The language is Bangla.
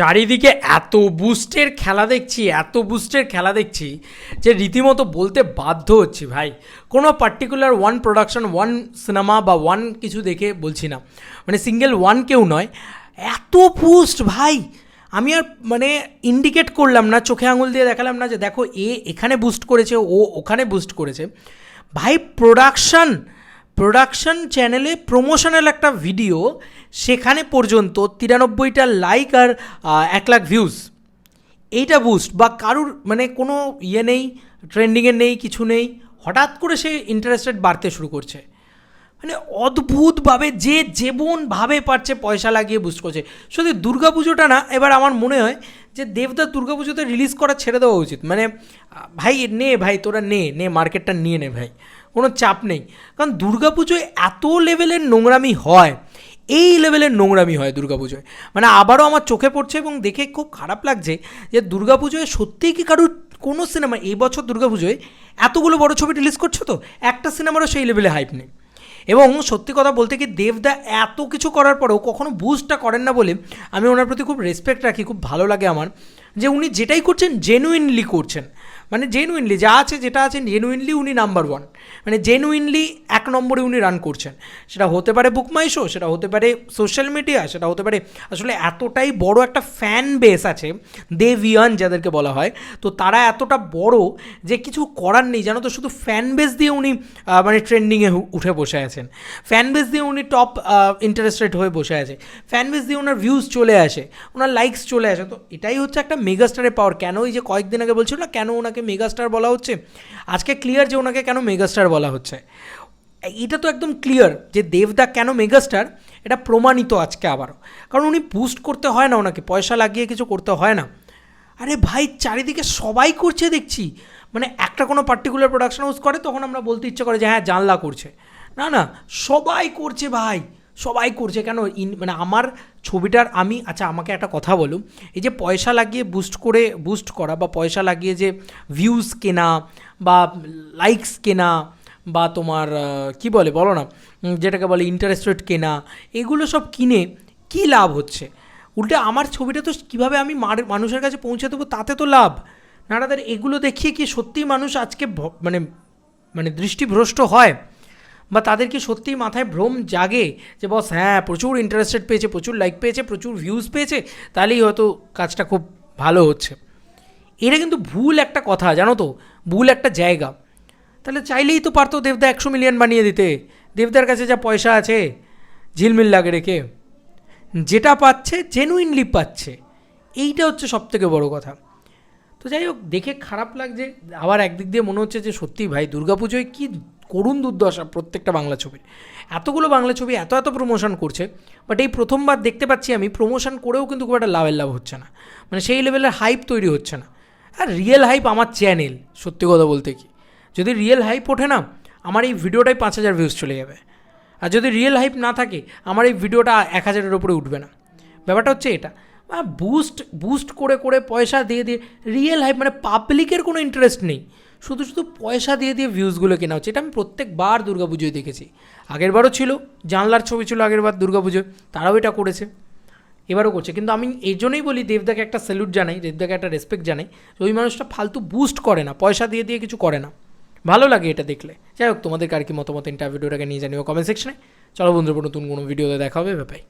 চারিদিকে এত বুস্টের খেলা দেখছি, এত বুস্টের খেলা দেখছি যে রীতিমতো বলতে বাধ্য হচ্ছি ভাই। কোনো particular one production one cinema বা ওয়ান কিছু দেখে বলছি না। মানে সিঙ্গেল ওয়ান কেউ নয়। এত বুস্ট ভাই! আমি আর মানে ইন্ডিকেট করলাম না, চোখে আঙুল দিয়ে দেখালাম না যে দেখো এ এখানে বুস্ট করেছে, ও ওখানে বুস্ট করেছে। ভাই প্রোডাকশন প্রোডাকশন চ্যানেলে প্রমোশনাল একটা ভিডিও সেখানে পর্যন্ত তিরানব্বইটা লাইক আর এক লাখ ভিউজ এইটা বুস্ট বা কারুর মানে কোনো ইয়ে নেই ট্রেন্ডিংয়ের নেই, কিছু নেই, হঠাৎ করে সে ইন্টারেস্টেড বাড়তে শুরু করছে। মানে অদ্ভুতভাবে যে যেমনভাবে পারছে পয়সা লাগিয়ে বুস্ট করছে। শুধু দুর্গা পুজোটা না, এবার আমার মনে হয় যে দেবদার দুর্গা পুজোতে রিলিজ করা ছেড়ে দেওয়া উচিত। মানে ভাই, নে, ভাই, তোরা নে নে, মার্কেটটা নিয়ে নে, ভাই। কোনো চাপ নেই। কারণ দুর্গা পুজোয় এত লেভেলের নোংরামি হয়, এই লেভেলের নোংরামি হয় দুর্গাপুজোয়। মানে আবারও আমার চোখে পড়ছে এবং দেখে খুব খারাপ লাগছে যে দুর্গাপুজোয় সত্যিই কি কারুর কোনো সিনেমা এই বছর দুর্গাপুজোয় এতগুলো বড় ছবি রিলিজ করছ তো? একটা সিনেমারও সেই লেভেলে হাইপ নেই। এবং সত্যি কথা বলতে কি দেবদা এত কিছু করার পরেও কখনো বুঝটা করেন না বলে আমি ওনার প্রতি খুব রেসপেক্ট রাখি, খুব ভালো লাগে আমার। যে উনি যেটাই করছেন জেনুইনলি করছেন। মানে জেনুইনলি যা আছে, যেটা আছে জেনুইনলি উনি নাম্বার ওয়ান মানে জেনুইনলি এক নম্বরে উনি রান করছেন। সেটা হতে পারে বুকমাই শো সেটা হতে পারে সোশ্যাল মিডিয়া সেটা হতে পারে আসলে এতটাই বড় একটা ফ্যান বেস আছে দেবিয়ান যাদেরকে বলা হয়, তো তারা এতটা বড় যে কিছু করার নেই। জানো তো, শুধু ফ্যান বেস দিয়ে উনি মানে ট্রেন্ডিংয়ে উঠে বসে আছেন। ফ্যান বেস দিয়ে উনি টপ ইন্টারেস্টেড হয়ে বসে আছে। ফ্যান বেস দিয়ে ওনার ভিউজ চলে আসে ওনার লাইকস চলে আসে। তো এটাই হচ্ছে একটা মেগাস্টারের পাওয়ার কেন? এই যে কয়েকদিন আগে বলছিল না, কেন ওনাকে মেগাস্টার বলা হচ্ছে? আজকে ক্লিয়ার যে ওনাকে কেন মেগাস্টার বলা হচ্ছে। এটা তো একদম ক্লিয়ার যে দেবদা কেন মেগাস্টার, এটা প্রমাণিত আজকে আবারও। কারণ উনি বুস্ট করতে হয় না ওনাকে, পয়সা লাগিয়ে কিছু করতে হয় না। আরে ভাই, চারিদিকে সবাই করছে দেখছি। মানে একটা কোনো পার্টিকুলার প্রোডাকশন হাউস করে, তখন আমরা বলতে ইচ্ছে করে যে হ্যাঁ জানলা করছে। না না, সবাই করছে ভাই, সবাই করছে। কেন ইন মানে আমার ছবিটার আমি আচ্ছা আমাকে একটা কথা বলুন। এই যে পয়সা লাগিয়ে বুস্ট করে বুস্ট করা বা পয়সা লাগিয়ে যে ভিউজ কেনা বা লাইকস কেনা বা তোমার কি বলে, বলো না যেটাকে বলে ইন্টারেস্ট রেট কেনা, এগুলো সব কিনে কী লাভ হচ্ছে? উল্টে আমার ছবিটা তো কীভাবে আমি মানুষের কাছে পৌঁছে দেবো তাতে তো লাভ? নানাদের এগুলো দেখিয়ে কি সত্যিই মানুষ আজকে মানে মানে দৃষ্টিভ্রষ্ট হয়? বা তাদের কি সত্যিই মাথায় ভ্রম জাগে যে, বস হ্যাঁ প্রচুর ইন্টারেস্টেড পেয়েছে, প্রচুর লাইক পেয়েছে, প্রচুর ভিউজ পেয়েছে, তাহলেই হয়তো কাজটা খুব ভালো হচ্ছে। এটা কিন্তু ভুল একটা কথা, জানো তো? ভুল একটা জায়গা। তাহলে চাইলেই তো পারতো দেবদা একশো মিলিয়ন বানিয়ে দিতে। দেবদার কাছে যা পয়সা আছে, ঝিলমিল লাগে রেখে। যেটা পাচ্ছে জেনুইনলি পাচ্ছে। এইটা হচ্ছে সব থেকে বড়ো কথা। তো যাই হোক, দেখে খারাপ লাগছে। আবার একদিক দিয়ে মনে হচ্ছে যে, সত্যি ভাই, দুর্গাপুজোয় কি করুণ দুর্দশা প্রত্যেকটা বাংলা ছবির এতগুলো বাংলা ছবি এত এত প্রমোশন করছে বাট এই প্রথমবার দেখতে পাচ্ছি আমি প্রমোশন করেও কিন্তু খুব একটা লাভের লাভ হচ্ছে না। মানে সেই লেভেলের হাইপ তৈরি হচ্ছে না। আর রিয়েল হাইপ আমার চ্যানেল সত্যি কথা বলতে কি। যদি রিয়েল হাইপ ওঠে না, আমার এই ভিডিওটাই পাঁচ হাজার ভিউজ চলে যাবে। আর যদি রিয়েল হাইপ না থাকে, আমার এই ভিডিওটা এক হাজারের ওপরে উঠবে না। ব্যাপারটা হচ্ছে এটা। বুস্ট বুস্ট করে করে পয়সা দিয়ে দিয়ে রিয়েল হাইপ মানে পাবলিকের কোনো ইন্টারেস্ট নেই। শুধু শুধু পয়সা দিয়ে দিয়ে ভিউজগুলো কেনা হচ্ছে। এটা আমি প্রত্যেকবার দুর্গাপুজোয় দেখেছি। আগেরবারও ছিল, জানলার ছবি ছিল আগেরবার দুর্গাপুজোয়, তারাও এটা করেছে, এবারও করছে। কিন্তু আমি এই জন্যই বলি, দেবদাকে একটা স্যালুট জানাই, দেবদাকে একটা রেসপেক্ট জানাই ওই মানুষটা ফালতু বুস্ট করে না, পয়সা দিয়ে দিয়ে কিছু করে না। ভালো লাগে এটা দেখলে। যাই হোক, তোমাদের আর কি মতামত ইন্টারভিউটাকে নিয়ে জানিও কমেন্ট সেকশনে চলো বন্ধুরা, নতুন কোনো ভিডিওতে দেখা হবে ব্যাপাই